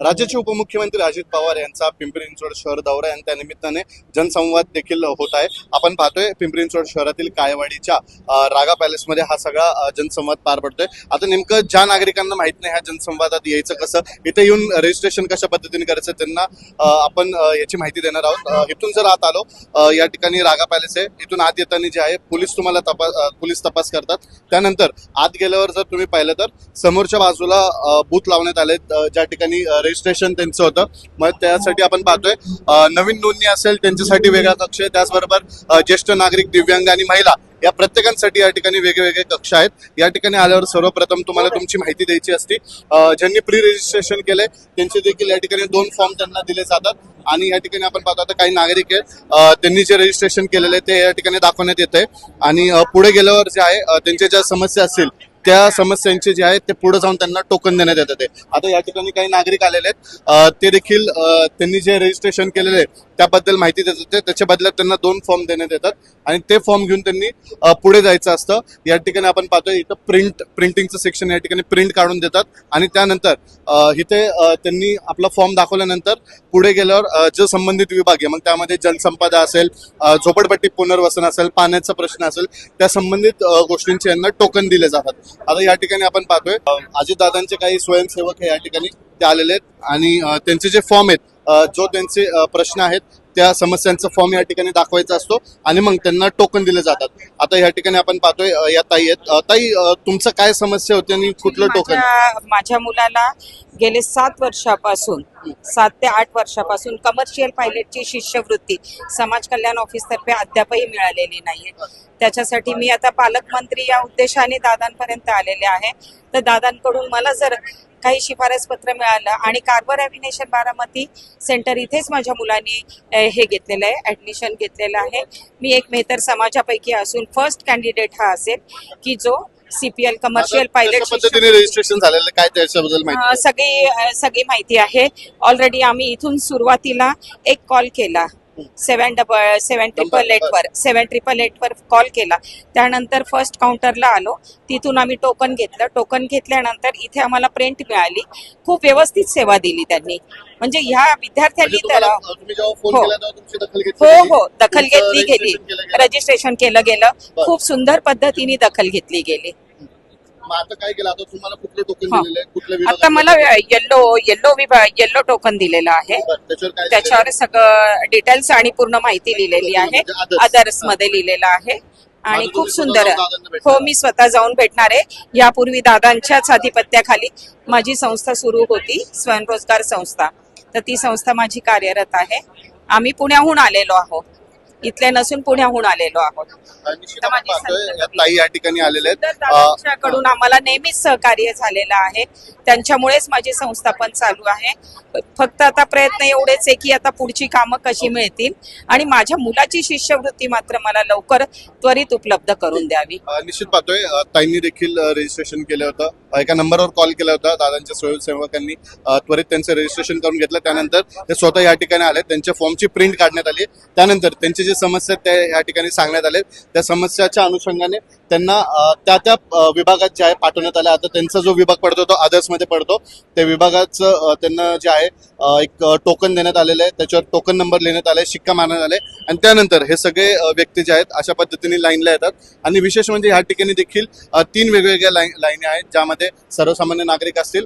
राज्याचे उपमुख्यमंत्री अजित पवार यांचा पिंपरी चिंचवड शहर दौरा आहे आणि त्या निमित्ताने जनसंवाद देखील होत आहे. आपण पाहतोय पिंपरी चिंचवड शहरातील कायवाडीच्या रागा पॅलेसमध्ये हा सगळा जनसंवाद पार पडतोय. आता नेमकं ज्या नागरिकांना माहीत नाही ह्या जनसंवादात यायचं कसं इथे येऊन रजिस्ट्रेशन कशा पद्धतीने करायचं त्यांना आपण याची माहिती देणार आहोत. इथून जर आत आलो या ठिकाणी रागा पॅलेस आहे. इथून आत येताना जे आहे पोलीस तुम्हाला तपास पोलीस तपास करतात. त्यानंतर आत गेल्यावर जर तुम्ही पाहिलं तर समोरच्या बाजूला बूथ लावण्यात आले ज्या ठिकाणी रजिस्ट्रेशन त्यांचं होतं. मग त्यासाठी आपण पाहतोय नवीन नोंदणी असेल त्यांच्यासाठी वेगळा कक्ष आहे. त्याचबरोबर ज्येष्ठ नागरिक दिव्यांग आणि महिला या प्रत्येकांसाठी या ठिकाणी वेगवेगळे कक्ष आहेत. या ठिकाणी आल्यावर सर्वप्रथम तुम्हाला तुमची माहिती द्यायची असते. ज्यांनी प्री रजिस्ट्रेशन केलंय त्यांचे देखील या ठिकाणी दोन फॉर्म त्यांना दिले जातात. आणि या ठिकाणी आपण पाहतो आता काही नागरिक आहेत. त्यांनी जे रजिस्ट्रेशन केलेलं ते या ठिकाणी दाखवण्यात येत आहे आणि पुढे गेल्यावर जे आहे त्यांच्या ज्या समस्या असतील त्या समस्यांचे जे आहेत ते पुढे जाऊन त्यांना टोकन देण्यात येतात ते. आता या ठिकाणी काही नागरिक आलेले आहेत. ते देखील त्यांनी जे रजिस्ट्रेशन केलेले आहे त्याबद्दल माहिती देत होते. त्याच्या बदल्यात त्यांना दोन फॉर्म देण्यात येतात. आणि ते फॉर्म घेऊन त्यांनी पुढे जायचं असतं. या ठिकाणी आपण पाहतोय इथं प्रिंट प्रिंटिंगचं सेक्शन या ठिकाणी प्रिंट काढून देतात. आणि त्यानंतर इथे त्यांनी आपला फॉर्म दाखवल्यानंतर पुढे गेल्यावर जो संबंधित विभाग आहे मग त्यामध्ये जलसंपदा असेल झोपडपट्टी पुनर्वसन असेल पाण्याचा प्रश्न असेल त्या संबंधित गोष्टींचे यांना टोकन दिले जातात. आता या ठिकाणी आपण पाहतोय अजितदादांचे काही स्वयंसेवक हे या ठिकाणी ते आलेले आहेत आणि त्यांचे जे फॉर्म आहेत जो त्यांचे प्रश्न आहेत त्या समस्यांचा फॉर्म या ठिकाणी दाखवायचा असतो आणि मग त्यांना टोकन दिले जातात. आता या ठिकाणी आपण पाहतोय या ताई आहेत. ताई तुमचं काय समस्या होती आणि कुठलं टोकन? माझ्या मुलाला गेले सात वर्षापासून सात ते आठ वर्षापासून कमर्शियल पायलटची शिष्यवृत्ती समाज कल्याण ऑफिसतर्फे अद्यापही मिळालेली नाहीये. त्याच्यासाठी मी आता पालकमंत्री या उद्देशाने दादांपर्यंत आलेले आहे. तर दादांकडून मला जर काही शिफारस पत्र मिळालं आणि कार्बर ॲव्हिनेशन बारामती सेंटर इथेच माझ्या मुलांनी हे घेतलेलं आहे ॲडमिशन घेतलेलं आहे. मी एक मेहतर समाजापैकी असून फर्स्ट कॅन्डिडेट हा असेल की जो सीपीएल कमर्शियल पायलट पद्धतीने रजिस्ट्रेशन झालेलं? काय त्याच्याबद्दल माहिती सगळी सगळी माहिती आहे. ऑलरेडी आम्ही इथून सुरुवातीला एक कॉल केला. Seven double seven triple eight वर सेवन ट्रिपल एट वर कॉल केला. त्यानंतर फर्स्ट काउंटरला आलो. तिथून आम्ही टोकन घेतलं. टोकन घेतल्यानंतर इथे आम्हाला प्रिंट मिळाली. खूप व्यवस्थित सेवा दिली त्यांनी. म्हणजे ह्या म्हणजे विद्यार्थ्यांनी तर जेव्हा फोन हो. हो? हो. दखल घेतली गेली? रजिस्ट्रेशन केलं गेलं. खूप सुंदर पद्धतीने दखल घेतली गेली. मग आता काय केलं? आता तुम्हाला कुठलं टोकन. दिलेलं आहे कुठल्या आता? मला येल्लो येल्लो विभाग येल्लो टोकन दिलेलं आहे. बरं, त्याच्यावर काय त्याच्यावर सगळं डिटेल्स आणि पूर्ण माहिती लिहिलेली आहे. म्हणजे others. अदर्समध्ये लिहिलेलं आहे. आणि खूप सुंदर. स्वतः दादांना भेटणार? हो मी स्वतः जाऊन भेटणार आहे. यापूर्वी दादांच्याच आधिपत्याखाली माझी संस्था सुरू होती स्वयंरोजगार संस्था. तर ती संस्था माझी कार्यरत आहे. आम्ही पुण्याहून आलेलो आहोत. इथले नसून पुण्याहून आलेलो आहोत. ताई या ठिकाणी अ, दादांच्याकडून आम्हाला नेहमीच सहकार्य झालेलं आहे. त्यांच्यामुळेच माझी संस्था पण चालू आहे. फक्त आता प्रयत्न एवढेच आहे की आता पुढची कामं कशी मिळतील आणि माझ्या मुलाची शिष्यवृत्ती मात्र मला लवकर त्वरित उपलब्ध करून द्यावी. निश्चित पाहतोय. ताईंनी देखील रजिस्ट्रेशन केलं होतं. एका नंबरवर कॉल केला होता. दादांच्या स्वयंसेवकांनी त्वरित त्यांचं रजिस्ट्रेशन करून घेतलं. त्यानंतर ते स्वतः या ठिकाणी आले. त्यांच्या फॉर्मची प्रिंट काढण्यात आली. त्यानंतर त्यांचे जे समस्या त्या या ठिकाणी सांगण्यात आले त्या समस्याच्या अनुषंगाने त्यांना त्या त्या विभागात जे आहे पाठवण्यात आलं. आता त्यांचा जो विभाग पडतो तो others मध्ये पडतो. त्या विभागाचं त्यांना जे आहे एक टोकन देण्यात आलेलं आहे. त्याच्यावर टोकन नंबर लिहिण्यात आले शिक्का मारण्यात आले आणि त्यानंतर हे सगळे व्यक्ती जे आहेत अशा पद्धतीने लाईनला येतात. आणि विशेष म्हणजे ह्या ठिकाणी देखील तीन वेगवेगळ्या लाईन लाईनी आहेत ज्यामध्ये सर्वसामान्य नागरिक असतील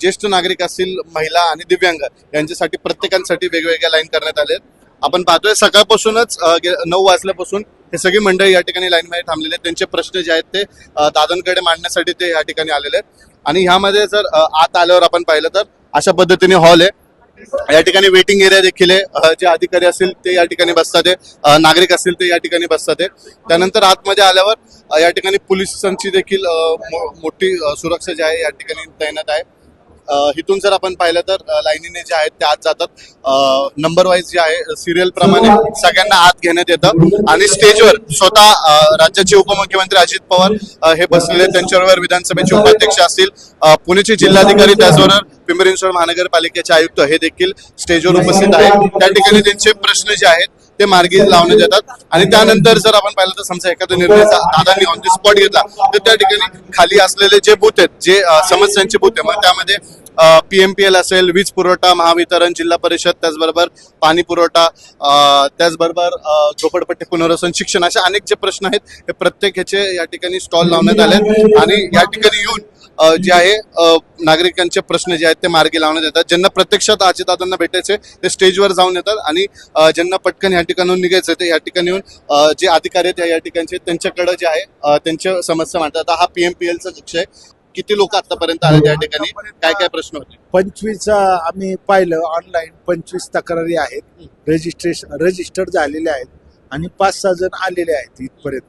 ज्येष्ठ नागरिक असतील महिला आणि दिव्यांग यांच्यासाठी प्रत्येकांसाठी वेगवेगळ्या लाईन करण्यात आल्या आहेत. आपण पाहतोय सकाळपासूनच नऊ वाजल्यापासून हे सगळी मंडळी या ठिकाणी लाईनमध्ये थांबलेले आहेत. त्यांचे प्रश्न जे आहेत ते दादांकडे मांडण्यासाठी ते या ठिकाणी आलेले आहेत. आणि ह्यामध्ये जर आत आल्यावर आपण पाहिलं तर अशा पद्धतीने हॉल आहे. या ठिकाणी वेटिंग एरिया देखील आहे. जे अधिकारी असतील ते या ठिकाणी बसतात आहे. नागरिक असतील ते या ठिकाणी बसतात आहे. त्यानंतर आतमध्ये आल्यावर या ठिकाणी पोलिसांची देखील मोठी सुरक्षा जी आहे या ठिकाणी तैनात आहे. इथून जर आपण पाहिलं तर लाईनीने जे आहेत ते आत जातात. नंबर वाईज जे आहे सिरियल प्रमाणे सगळ्यांना आत घेण्यात येतं. आणि स्टेजवर स्वतः राज्याचे उपमुख्यमंत्री अजित पवार हे बसलेले त्यांच्याबरोबर विधानसभेचे उपाध्यक्ष असतील. पुणेचे पुण्याचे जिल्हाधिकारी त्याचबरोबर पिंपरी चिंचवड महानगरपालिकेचे आयुक्त हे देखील स्टेजवर उपस्थित आहेत. त्या ठिकाणी त्यांचे प्रश्न जे आहेत ते मार्गी लावण्यात येतात. आणि त्यानंतर जर आपण पाहिलं तर समजा एखादा निर्णय दादांनी ऑन द स्पॉट घेतला तर त्या ठिकाणी खाली असलेले जे बूथ आहेत जे समस्यांचे बूथ आहे मग त्यामध्ये पी एम पी एल असेल वीज पुरवठा महावितरण जिल्हा परिषद त्याचबरोबर पाणी पुरवठा त्याचबरोबर झोपडपट्टी पुनर्वसन शिक्षण असे अनेक जे प्रश्न आहेत हे प्रत्येक ह्याचे या ठिकाणी स्टॉल लावण्यात आले आहेत. आणि या ठिकाणी येऊन जे आहे नागरिकांचे प्रश्न जे आहेत ते मार्गी लावण्यात येतात. ज्यांना प्रत्यक्षात आजीदादांना भेटायचे ते स्टेजवर जाऊन येतात आणि ज्यांना पटकन या ठिकाणून निघायचं ते या ठिकाणी येऊन जे अधिकारी आहेत या ठिकाणचे त्यांच्याकडे जे आहे त्यांच्या समस्या मांडतात. आता हा पी एम पी एलचा कक्ष आहे. किती लोक आतापर्यंत आले त्या ठिकाणी? काय काय प्रश्न होते? पंचवीस आम्ही पाहिलं ऑनलाईन पंचवीस तक्रारी आहेत. रजिस्ट्रेशन रजिस्टर झालेले आहेत आणि पाच सहा जण आलेले आहेत इथपर्यंत.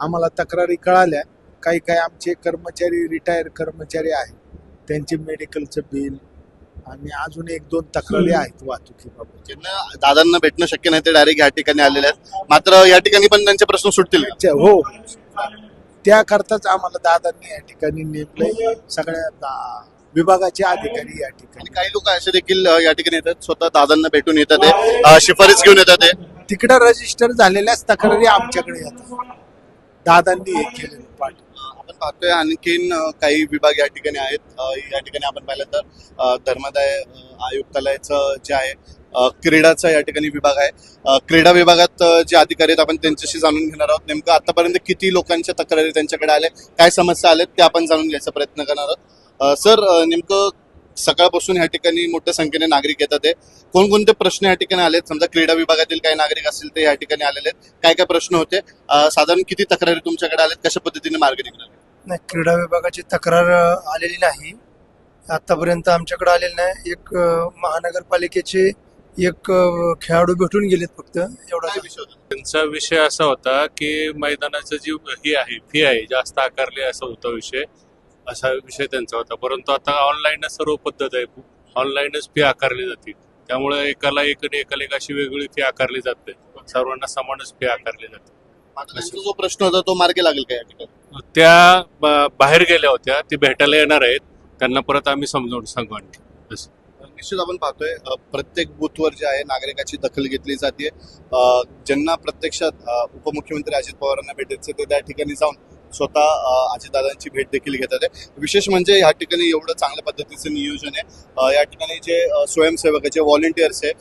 आम्हाला तक्रारी कळाल्या. काही काही आमचे कर्मचारी रिटायर कर्मचारी आहेत. त्यांचे मेडिकलचं बिल आणि अजून एक दोन तक्रारी आहेत वाहतुकीबाबत. ज्यांना दादांना भेटणं शक्य नाही ते डायरेक्ट या ठिकाणी आलेले आहेत. मात्र या ठिकाणी पण त्यांचे प्रश्न सुटतील. का? हो. त्याकरताच आम्हाला दादांनी या ठिकाणी नेमलंय सगळ्या दा- विभागाचे अधिकारी या ठिकाणी. काही लोक असे देखील अ, या ठिकाणी येतात. स्वतः दादांना भेटून येतात ते, अ, शिफारस घेऊन येतात ते. तिकडे रजिस्टर झालेल्याच तक्रारी आमच्याकडे येतात. दादांनी हे केलेलं पाठ. आपण पाहतोय आणखीन अ, काही विभाग या ठिकाणी आहेत. अ, या ठिकाणी आपण पाहिलं तर अ, धर्मादाय अ, आयुक्तालयाचं जे आहे क्रीडाचा या ठिकाणी विभाग आहे. क्रीडा विभागात जे अधिकारी आहेत आपण त्यांच्याशी जाणून घेणार आहोत. नेमकं आतापर्यंत किती लोकांच्या तक्रारी त्यांच्याकडे आल्या? काय समस्या आल्या ते आपण जाणून घ्यायचा प्रयत्न करणार आहोत. सर नेमकं सकाळपासून या ठिकाणी मोठ्या संख्येने नागरिक येतात आहे कोणकोणते प्रश्न या ठिकाणी आलेत? समजा क्रीडा विभागातील काही नागरिक असतील ते या ठिकाणी आलेले आहेत. काय काय प्रश्न होते? साधारण किती तक्रारी तुमच्याकडे आल्यात कशा पद्धतीने मार्ग निघणार? नाही क्रीडा विभागाची तक्रार आलेली नाही. आतापर्यंत आमच्याकडे आलेली नाही. एक महानगरपालिकेची महानगरपालिकेचे एक खेळाडू भेटून गेलेत फक्त. एवढा काय विषय होता? त्यांचा विषय असा होता की मैदानाचं जी ही आहे फी आहे जास्त आकारली असा होता विषय. असा विषय त्यांचा होता. परंतु आता ऑनलाईनच सर्व पद्धत आहे. ऑनलाईनच फी आकारली जाते. त्यामुळे एकाला एक आणि एकाला एक अशी वेगळी फी आकारली जाते. सर्वांना समानच फी आकारली जाते. जो प्रश्न होता तो मार्गी लागेल का या ठिकाणी? त्या ब- बाहेर गेल्या होत्या. ती भेटायला येणार आहेत. त्यांना परत आम्ही समजावून सांगू आणखी. असं. निश्चित आपण पाहतोय प्रत्येक बूथवर जे आहे नागरिकाची दखल घेतली जाते ज्यांना प्रत्यक्षात उपमुख्यमंत्री अजित पवारांना भेटायचे ते त्या ठिकाणी जाऊन स्वतः आजीदादांची अजितदादांची भेट देखील घेतात आहे. विशेष म्हणजे या ठिकाणी एवढं चांगल्या पद्धतीचं नियोजन आहे. या ठिकाणी जे स्वयंसेवकाचे स्वयंसेवक आहे, जे व्हॉलेंटियर्स आहे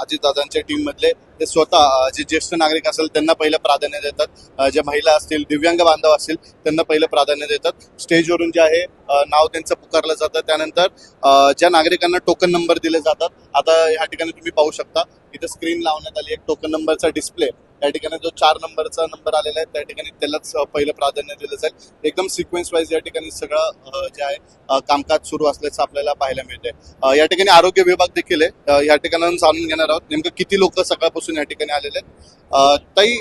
आजीदादांच्या अजितदादांच्या ते स्वतः जे ज्येष्ठ नागरिक असेल त्यांना पहिलं प्राधान्य देतात. जे ज्या महिला असतील दिव्यांग बांधव असतील त्यांना पहिलं प्राधान्य देतात. स्टेजवरून जे आहे नाव त्यांचं पुकारलं जातं. त्यानंतर ज्या नागरिकांना टोकन नंबर दिले जातात आता या ठिकाणी तुम्ही पाहू शकता इथे स्क्रीन लावण्यात आली एक टोकन नंबरचा डिस्प्ले त्या ठिकाणी जो चार नंबरचा नंबर आलेला आहे त्या ठिकाणी त्यालाच पहिलं प्राधान्य दिलं जाईल. एकदम सिक्वेन्स वाईज या ठिकाणी सगळं जे आहे कामकाज सुरू असल्याचं आपल्याला पाहायला मिळते या ठिकाणी आरोग्य विभाग देखील आहे. या ठिकाणाहून जाणून घेणार आहोत नेमकं किती लोक सकाळपासून या ठिकाणी आलेले आहेत. ताई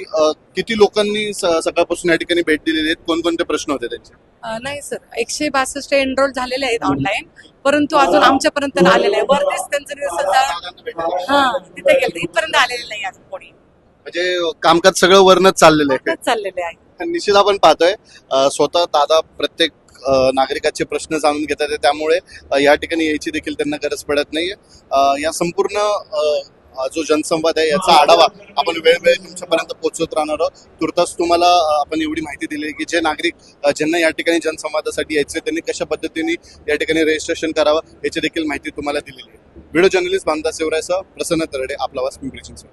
किती लोकांनी सकाळपासून या ठिकाणी भेट दिलेली आहेत? कोणकोणते प्रश्न होते त्यांचे? नाही सर एकशे बासष्ट एनरोल झालेले आहेत ऑनलाईन परंतु अजून आमच्यापर्यंत आलेलं आहे वरतीच त्यांचं. हा तिथे गेलं इथपर्यंत आलेलं नाही अजून कोणी. म्हणजे कामकाज सगळं वरनच चाललेलं आहे. चाललेले आहे. निश्चित आपण पाहतोय अ, स्वतः दादा प्रत्येक अ, नागरिकाचे प्रश्न जाणून घेतात आहे. त्यामुळे अ, या ठिकाणी यायची देखील त्यांना गरज पडत नाहीये. अ, या संपूर्ण अ, अ, जो जनसंवाद आहे याचा आढावा आपण वेळोवेळी तुमच्यापर्यंत पोहोचवत राहणार आहोत. तुर्तास तुम्हाला अ, आपण एवढी माहिती दिली की जे नागरिक अ, ज्यांना या ठिकाणी जनसंवादासाठी यायचे त्यांनी कशा पद्धतीने या ठिकाणी रजिस्ट्रेशन करावं याची देखील माहिती तुम्हाला दिलेली आहे. व्हिडिओ जर्नलिस्ट बांधा सेवरायसह प्रसन्न तरडे आपला वास पिंपरी चिंचवड.